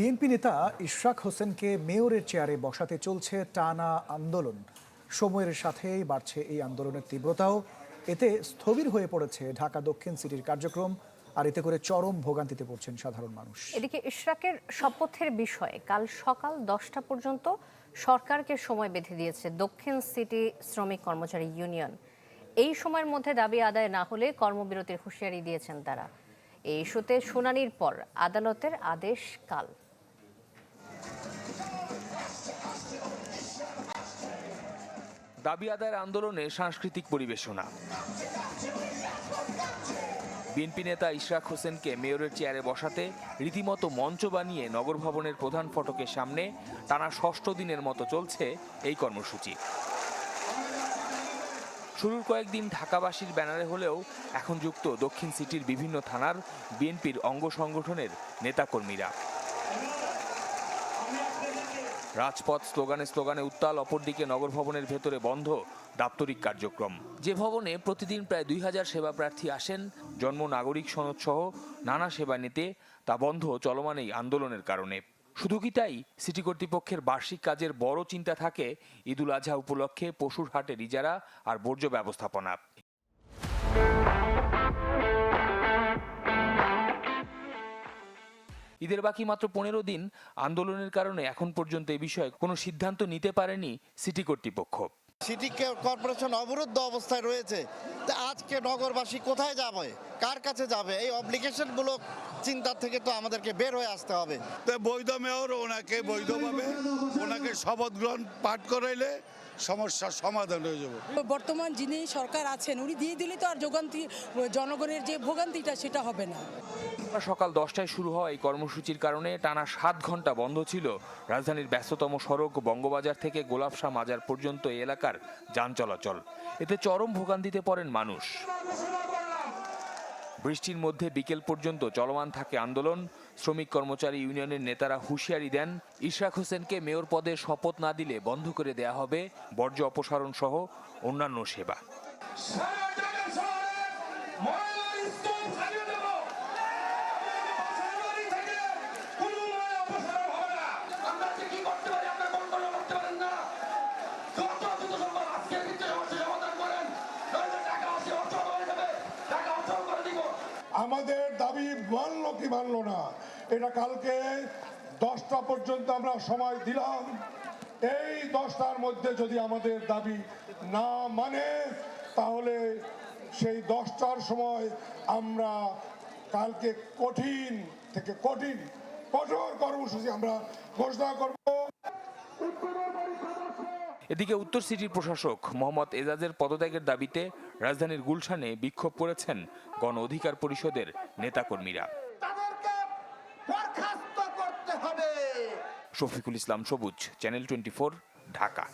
BNP নেতা ইশরাক হোসেনকে মেয়রের চেয়ারে বসাতে চলছে টানা আন্দোলন। সময়ের সাথেই বাড়ছে এই আন্দোলনের তীব্রতাও। এতে স্থবির হয়ে পড়েছে ঢাকা দক্ষিণ সিটির কার্যক্রম, আর এতে করে চরম ভোগান্তিতে পড়ছেন সাধারণ মানুষ। এদিকে ইশরাকের শপথের বিষয়ে কাল সকাল দশটা পর্যন্ত সরকারকে সময় বেঁধে দিয়েছে দক্ষিণ সিটি শ্রমিক কর্মচারী ইউনিয়ন। এই সময়ের মধ্যে দাবি আদায় না হলে কর্মবিরতির হুঁশিয়ারি দিয়েছেন তারা। এই ইস্যুতে শুনানির পর আদালতের আদেশ কাল। দাবি আদায়ের আন্দোলনে সাংস্কৃতিক পরিবেশনা। বিএনপি নেতা ইশরাক হোসেনকে মেয়রের চেয়ারে বসাতে রীতিমতো মঞ্চ বানিয়ে নগর ভবনের প্রধান ফটকের সামনে টানা ষষ্ঠ দিনের মতো চলছে এই কর্মসূচি। শুরুর কয়েকদিন ঢাকাবাসীর ব্যানারে হলেও এখন যুক্ত দক্ষিণ সিটির বিভিন্ন থানার বিএনপির অঙ্গ সংগঠনের নেতাকর্মীরা। রাজপথ স্লোগানে স্লোগানে উত্তাল, অপরদিকে নগর ভবনের ভেতরে বন্ধ দাপ্তরিক কার্যক্রম। যে ভবনে প্রতিদিন প্রায় দুই হাজার সেবা প্রার্থী আসেন, জন্ম, নাগরিক সনদ সহ নানা সেবা নিতে, তা বন্ধ চলমান এই আন্দোলনের কারণে। শুধু কি তাই? সিটি কর্তৃপক্ষের বার্ষিক কাজের বড় চিন্তা থাকে ঈদুল আজহা উপলক্ষে পশুর হাটের ইজারা আর বর্জ্য ব্যবস্থাপনা। ঈদের বাকি মাত্র পনেরো দিন আন্দোলনের কারণে এখন পর্যন্ত এ বিষয়ে কোনো সিদ্ধান্ত নিতে পারেনি সিটি কর্তৃপক্ষ। সিটি কর্পোরেশন অবরুদ্ধ অবস্থায় রয়েছে। তা আজকে নগরবাসী কোথায় যাবে? কার কাছে যাবে? এই অব্লিগেশনগুলো চিন্তা থেকে তো আমাদেরকে বের হয়ে আসতে হবে। তো বৈধ মেয়র ওনাকে বৈধভাবে ওনাকে শপথ গ্রহণ পাঠ করাইলে সমস্যার সমাধান হয়ে যাবে। বর্তমান যিনি সরকার আছেন উনি দিয়ে দিলে তো আর যোগান্তি জনগণের যে ভোগান্তিটা সেটা হবে না। সকাল দশটায় শুরু হওয়া এই কর্মসূচির কারণে টানা সাত ঘণ্টা বন্ধ ছিল। রাজধানীর ব্যস্ততম সড়ক বঙ্গবাজার থেকে গোলাপশাহ মাজার পর্যন্ত এই এলাকার যান চলাচল। এতে চরম ভোগান্তিতে পড়েন মানুষ। বৃষ্টির মধ্যে বিকেল পর্যন্ত চলমান থাকে আন্দোলন। শ্রমিক কর্মচারী ইউনিয়নের নেতারা হুঁশিয়ারি দেন, ইশরাক হোসেনকে মেয়র পদে শপথ না দিলে বন্ধ করে দেয়া হবে বর্জ্য অপসারণ সহ অন্যান্য সেবা। আমাদের দাবি মানল কি মানল না? এটা কালকে দশটা পর্যন্ত আমরা সময় দিলাম। এই দশটার মধ্যে যদি আমাদের দাবি না মানে তাহলে সেই দশটার সময় আমরা কালকে কঠিন থেকে কঠিন, কঠোর কর্মসূচি আমরা ঘোষণা করব। এদিকে উত্তর সিটির প্রশাসক মোহাম্মদ এজাজের পদত্যাগের দাবিতে রাজধানীর গুলশানে বিক্ষোভ করেছেন গণ অধিকার পরিষদের নেতাকর্মীরা। শফিকুল ইসলাম সবুজ চ্যানেল টোয়েন্টি ঢাকা।